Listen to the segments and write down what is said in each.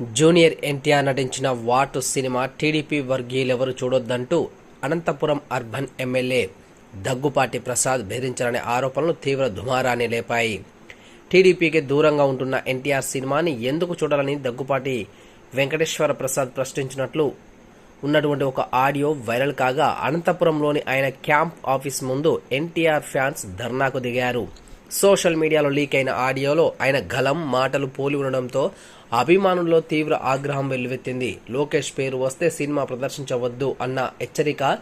Junior NTR నటించిన వాటు cinema TDP వర్గీయులెవరు చూడొద్దంటూ అనంతపురం అర్బన్ ఎమ్మెల్యే దగ్గుపాటి ప్రసాద్ బెదిరించారనే ఆరోపణలు తీవ్ర దుమారాన్ని లేపాయి. టీడీపీకి దూరంగా ఉంటున్న ఎన్టీఆర్ సినిమాని ఎందుకు చూడాలని దగ్గుపాటి వెంకటేశ్వర ప్రసాద్ ప్రశ్నించినట్లు ఉన్నటువంటి ఒక ఆడియో వైరల్ కాగా అనంతపురంలోని ఆయన క్యాంప్ ఆఫీస్ ముందు ఎన్టీఆర్ ఫ్యాన్స్ ధర్నాకు దిగారు. సోషల్ మీడియాలో లీక్ అయిన ఆడియోలో ఆయన గలం మాటలు పోలి ఉండడంతో అభిమానుల్లో తీవ్ర ఆగ్రహం వెల్లువెత్తింది. లోకేష్ పేరు వస్తే సినిమా ప్రదర్శించవద్దు అన్న హెచ్చరిక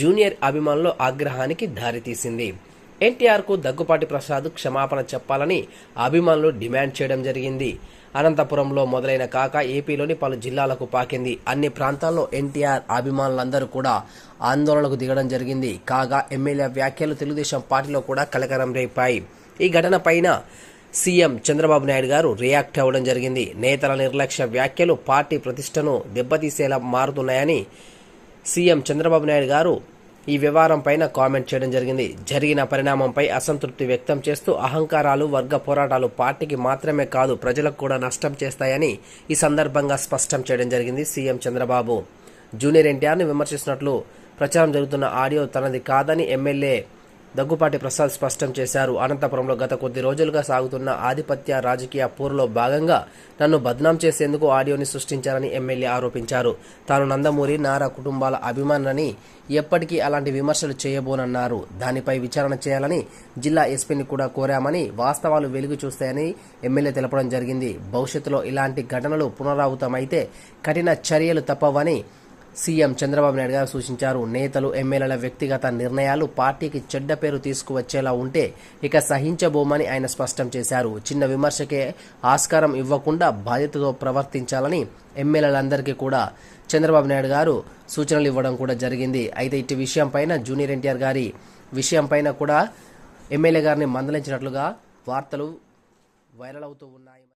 జూనియర్ అభిమానుల ఆగ్రహానికి దారితీసింది. ఎన్టీఆర్కు దగ్గుపాటి ప్రసాద్ క్షమాపణ చెప్పాలని అభిమానులు డిమాండ్ చేయడం జరిగింది. అనంతపురంలో మొదలైన కాక ఏపీలోని పలు జిల్లాలకు పాకింది. అన్ని ప్రాంతాల్లో ఎన్టీఆర్ అభిమానులందరూ కూడా ఆందోళనకు దిగడం జరిగింది. కాగా ఎమ్మెల్యే వ్యాఖ్యలు తెలుగుదేశం పార్టీలో కూడా కలకరం రేపాయి. ఈ ఘటన పైన సీఎం చంద్రబాబు నాయుడు గారు రియాక్ట్ అవ్వడం జరిగింది. నేతల నిర్లక్ష్య వ్యాఖ్యలు పార్టీ ప్రతిష్టను దెబ్బతీసేలా మారుతున్నాయని సీఎం చంద్రబాబు నాయుడు గారు ఈ వ్యవహారం పైన కామెంట్ చేయడం జరిగింది. జరిగిన పరిణామంపై అసంతృప్తి వ్యక్తం చేస్తూ అహంకారాలు వర్గ పోరాటాలు పార్టీకి మాత్రమే కాదు ప్రజలకు కూడా నష్టం చేస్తాయని ఈ సందర్భంగా స్పష్టం చేయడం జరిగింది సీఎం చంద్రబాబు. జూనియర్ ఎన్టీఆర్ని విమర్శిస్తున్నట్లు ప్రచారం జరుగుతున్న ఆడియో తనది కాదని ఎమ్మెల్యే దగ్గుపాటి ప్రసాద్ స్పష్టం చేశారు. అనంతపురంలో గత కొద్ది రోజులుగా సాగుతున్న ఆధిపత్య రాజకీయ పోరులో భాగంగా నన్ను బద్నాం చేసేందుకు ఆడియోని సృష్టించారని ఎమ్మెల్యే ఆరోపించారు. తాను నందమూరి నారా కుటుంబాల అభిమానులని ఎప్పటికీ అలాంటి విమర్శలు చేయబోనన్నారు. దానిపై విచారణ చేయాలని జిల్లా ఎస్పీని కూడా కోరామని వాస్తవాలు వెలుగు చూస్తాయని ఎమ్మెల్యే తెలపడం జరిగింది. భవిష్యత్తులో ఇలాంటి ఘటనలు పునరావృతమైతే కఠిన చర్యలు తప్పవని సీఎం చంద్రబాబు నాయుడు గారు సూచించారు. నేతలు ఎమ్మెల్యేల వ్యక్తిగత నిర్ణయాలు పార్టీకి చెడ్డ పేరు తీసుకువచ్చేలా ఉంటే ఇక సహించబోమని ఆయన స్పష్టం చేశారు. చిన్న విమర్శకే ఆస్కారం ఇవ్వకుండా బాధ్యతతో ప్రవర్తించాలని ఎమ్మెల్యేలందరికీ కూడా చంద్రబాబు నాయుడు గారు సూచనలు ఇవ్వడం కూడా జరిగింది. అయితే ఇటు విషయం పైన జూనియర్ ఎన్టీఆర్ గారి విషయం పైన కూడా ఎమ్మెల్యే గారిని మందలించినట్లుగా వార్తలు వైరల్ అవుతూ ఉన్నాయి.